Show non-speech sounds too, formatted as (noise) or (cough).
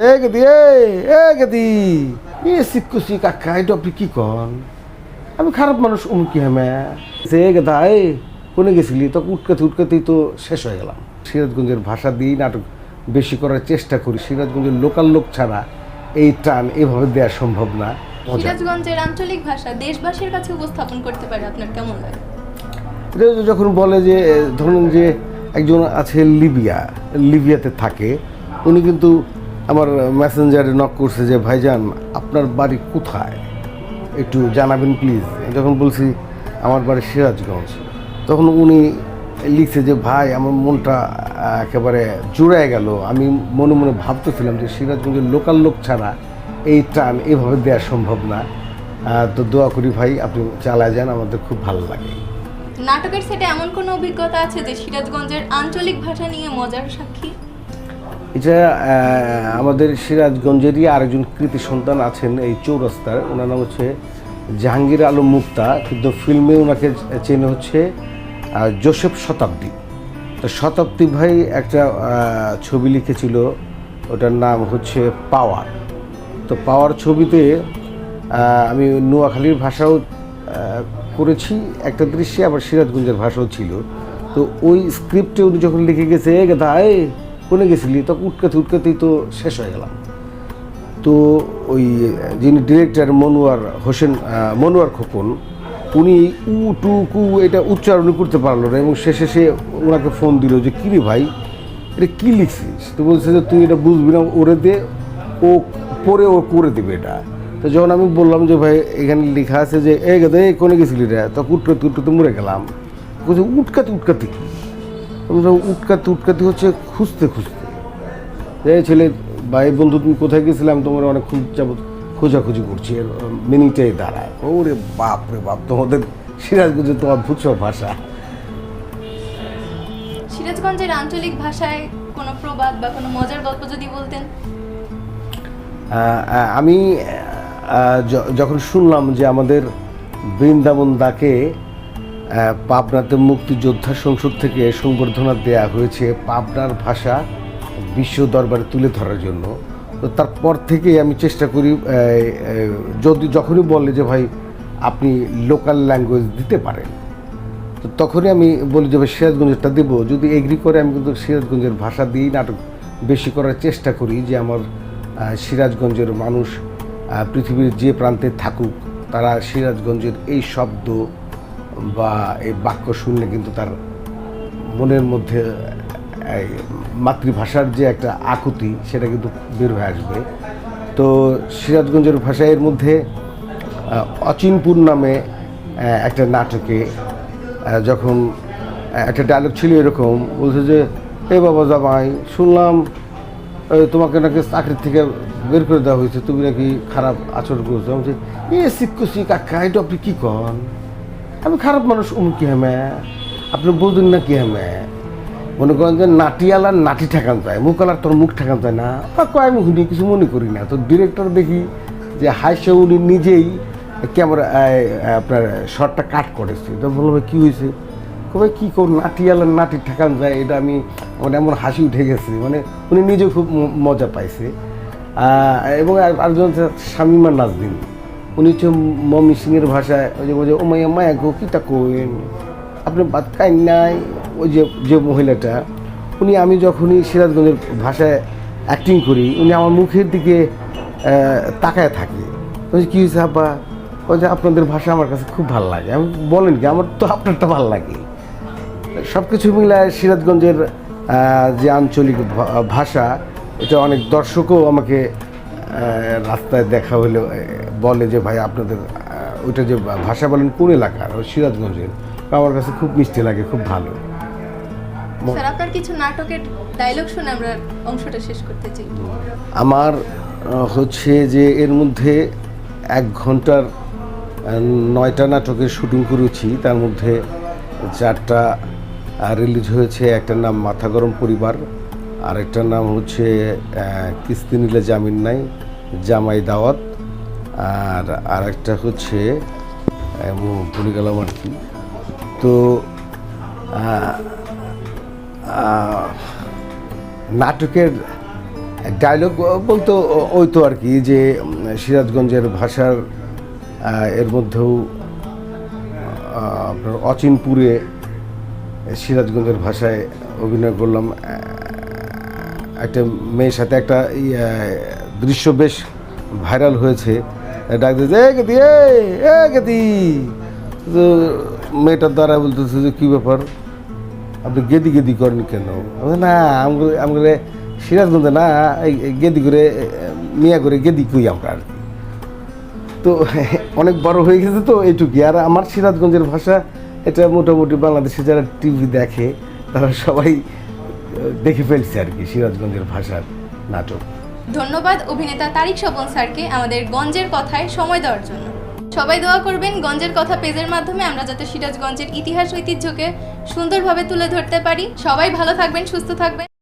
এ গেদি এ সিকুসি কাকা এটা আপনি কি কন? আমি খারাপ মানুষ উমকি হেমে সে গেদা এ কোনে গেছিলি? তো উটকাতে উটকাতেই তো শেষ হয়ে গেলাম। সিরাজগঞ্জের ভাষা দিয়েই নাটক বেশি করার চেষ্টা করি। সিরাজগঞ্জের লোকাল লোক ছাড়া এই টান এভাবে দেওয়া সম্ভব না। সিরাজগঞ্জের আঞ্চলিক ভাষা দেশবাসীর কাছে উপস্থাপন করতে পারে আপনার কেমন লাগে? যখন বলে যে ধরুন যে একজন আছে লিবিয়া লিবিয়াতে থাকে উনি কিন্তু আমার মেসেঞ্জারে নক করছে যে, ভাইজান, আপনার বাড়ি কোথায়? একটু জানাবেন প্লিজ যখন বলছি, আমার বাড়ি সিরাজগঞ্জ। তখন উনি লিখছে যে, ভাই, আমার মনটা একেবারে জুড়ায় গেল। আমি মনে মনে ভাবতেছিলাম যে, সিরাজগঞ্জের লোকাল লোক ছাড়া এই টান এভাবে দেওয়া সম্ভব না। তো দোয়া করি ভাই, আপনি চালায় যান, আমাদের খুব ভালো লাগে। নাটকের সেটে এমন কোনো অভিজ্ঞতা আছে যে, সিরাজগঞ্জের আঞ্চলিক ভাষা নিয়ে মজার সাক্ষী? এটা আমাদের সিরাজগঞ্জেরই আরেকজন কৃতি সন্তান আছেন এই চৌরাস্তার। ওনার নাম হচ্ছে জাহাঙ্গীর আলম মুক্তা, কিন্তু ফিল্মে ওনাকে চেনে হচ্ছে জোসেফ শতাব্দী। তো শতাব্দী ভাই একটা ছবি লিখেছিল, ওটার নাম হচ্ছে পাওয়ার। তো পাওয়ার ছবিতে আমি নোয়াখালীর ভাষাও করেছি, একটা দৃশ্যে আবার সিরাজগঞ্জের ভাষাও ছিল। তো ওই স্ক্রিপ্টে উনি যখন লিখে গেছে, এ কোনে গেছিলি তখন উটকাতে উটকাতেই তো শেষ হয়ে গেলাম। তো ওই যিনি ডিরেক্টর মনোয়ার হোসেন মনোয়ার খোকন, উনি উ টু কু এটা উচ্চারণ করতে পারল না এবং শেষে সে ওনাকে ফোন দিল যে, কিরে ভাই, এটা কী লিখছিস? তো বলছে যে, তুই এটা বুঝবি না, ওরে দে, ও পরে ও করে দেবে এটা। তো যখন আমি বললাম যে, ভাই, এখানে লেখা আছে যে এ গেদে এ কোনে গেছিলি রে? তখন উটকাতে উটকাতে মরে গেলাম। বলছে উটকাতে উটকাতে কি? আমি বললাম, উটকাতে উটকাতে হচ্ছে খুঁজতে খুঁজতে। এই ছেলে ভাই বন্ধু তুমি কোথায় গেছিলাম? তোমার অনেক খুঁজ যাবত খোঁজাখুঁজি করছি। এর মিনিটেই দাঁড়ায়। ওরে বাপ রে বাপ তোমাদের সিরাজগঞ্জে তো অদ্ভুত সব ভাষা। সিরাজগঞ্জের আঞ্চলিক ভাষায় কোনো প্রবাদ বা কোনো মজার গল্প যদি বলতেন? আমি যখন শুনলাম যে আমাদের বৃন্দাবন দাকে পাবনাতে মুক্তিযোদ্ধা সংসদ থেকে সংবর্ধনা দেয়া হয়েছে পাবনার ভাষা বিশ্ব দরবারে তুলে ধরার জন্য। তো তারপর থেকে আমি চেষ্টা করি যদি যখনই বলে যে ভাই আপনি লোকাল ল্যাঙ্গুয়েজ দিতে পারেন, তো তখনই আমি বলি যে ভাই সিরাজগঞ্জেরটা দেবো। যদি এগ্রি করে, আমি কিন্তু সিরাজগঞ্জের ভাষা দিয়েই নাটক বেশি করার চেষ্টা করি যে আমার সিরাজগঞ্জের মানুষ পৃথিবীর যে প্রান্তে থাকুক, তারা সিরাজগঞ্জের এই শব্দ বা এই বাক্য শুনলে কিন্তু তার মনের মধ্যে মাতৃভাষার যে একটা আকুতি, সেটা কিন্তু বের হয়ে আসবে। তো সিরাজগঞ্জের ভাষা এর মধ্যে অচিনপুর নামে একটা নাটকে যখন একটা ডায়লগ ছিল এরকম, বলছে যে, এ বাবা জামাই, শুনলাম তোমাকে নাকি চাকরির থেকে বের করে দেওয়া হয়েছে, তুমি নাকি খারাপ আচরণ করছ। আমি এ শিক্ষসি কাকা এটা আপনি কী কন? আমি খারাপ মানুষ উমকি হেমে আপনি বুঝলেন না কি হেমে মনে করেন যে নাটিয়ালার নাটি ঠেকান যায় মুখালার তোর মুখ ঠেকান যায় না। তা কয়, আমি শুনি কিছু মনে করি না। তো ডিরেক্টর দেখি যে হাইসে উনি নিজেই ক্যামেরা আপনার শর্টটা কাট করেছে। তো বললাম কী হয়েছে? কবে কী কর নাটিয়ালার নাটি ঠেকান যায়, এটা আমি মানে এমন হাসি উঠে গেছে। মানে উনি নিজে খুব মজা পাইছে। এবং আর- আরেকজন শামিমা নাজদিন। উনি হচ্ছে মমি সিংয়ের ভাষায়, ওই যে বলছে ও মাইয়া মায়া গো কিতা কইন? আপনি বাদ নাই, ওই যে যে মহিলাটা, উনি আমি যখনই সিরাজগঞ্জের ভাষায় অ্যাক্টিং করি, উনি আমার মুখের দিকে তাকায় থাকে। বলছি, কী হয়েছে ওই যে, আপনাদের ভাষা আমার কাছে খুব ভালো লাগে। আমি বলেন কি, আমার তো আপনারটা ভালো লাগে। সব কিছু মিলায় সিরাজগঞ্জের যে আঞ্চলিক ভাষা, এটা অনেক দর্শকও আমাকে রাস্তায় দেখা হলে বলে যে ভাই আপনাদের ওইটা যে ভাষা বলেন কোন এলাকার? ওই সিরাজগঞ্জের। আমার কাছে খুব মিষ্টি লাগে খুব ভালো। স্যার আপনার কিছু নাটকের ডায়লগ শুনে আমরা অংশটা শেষ করতে চাই। আমার হচ্ছে যে এর মধ্যে এক ঘণ্টার নয়টা নাটকের শুটিং করেছি। তার মধ্যে চারটা রিলিজ হয়েছে। একটার নাম মাথা গরম পরিবার আরেকটার নাম হচ্ছে কিস্তি নিলে জামিন নাই। জামাই দাওয়াত। আর আরেকটা হচ্ছে ভুলে গেলাম আর কি। তো নাটকের ডায়লগ বলতো ওই তো আর কি যে সিরাজগঞ্জের ভাষার এর মধ্যেও আপনার অচিনপুরে সিরাজগঞ্জের ভাষায় অভিনয় করলাম। একটা মেয়ের সাথে একটা ইয়া, দৃশ্য বেশ ভাইরাল হয়েছে। ডাক দিয়েছে, এ গেদি, এ এ গেদি! তো মেয়েটার দ্বারা বলতেছে যে, কী ব্যাপার? আপনি গেদি গেদি করেন কেন? আমি না আমগুলো আমগুলো সিরাজগঞ্জে না গেদি করে, মিয়া করে গেদি কই আমরা আর কি। তো (laughs) অনেক বড় হয়ে গেছে তো এইটুকুই। আর আমার সিরাজগঞ্জের ভাষা, এটা মোটামুটি বাংলাদেশে যারা টিভি দেখে, তারা সবাই দেখে ফেলছে আর কি, সিরাজগঞ্জের ভাষার নাটক। ধন্যবাদ অভিনেতা তারিক স্বপন স্যারকে আমাদের গঞ্জের কথায় সময় দেওয়ার জন্য। সবাই দোয়া করবেন গঞ্জের কথা পেজের মাধ্যমে আমরা যাতে সিরাজগঞ্জের ইতিহাস ঐতিহ্যকে সুন্দরভাবে তুলে ধরতে পারি। সবাই ভালো থাকবেন, সুস্থ থাকবেন।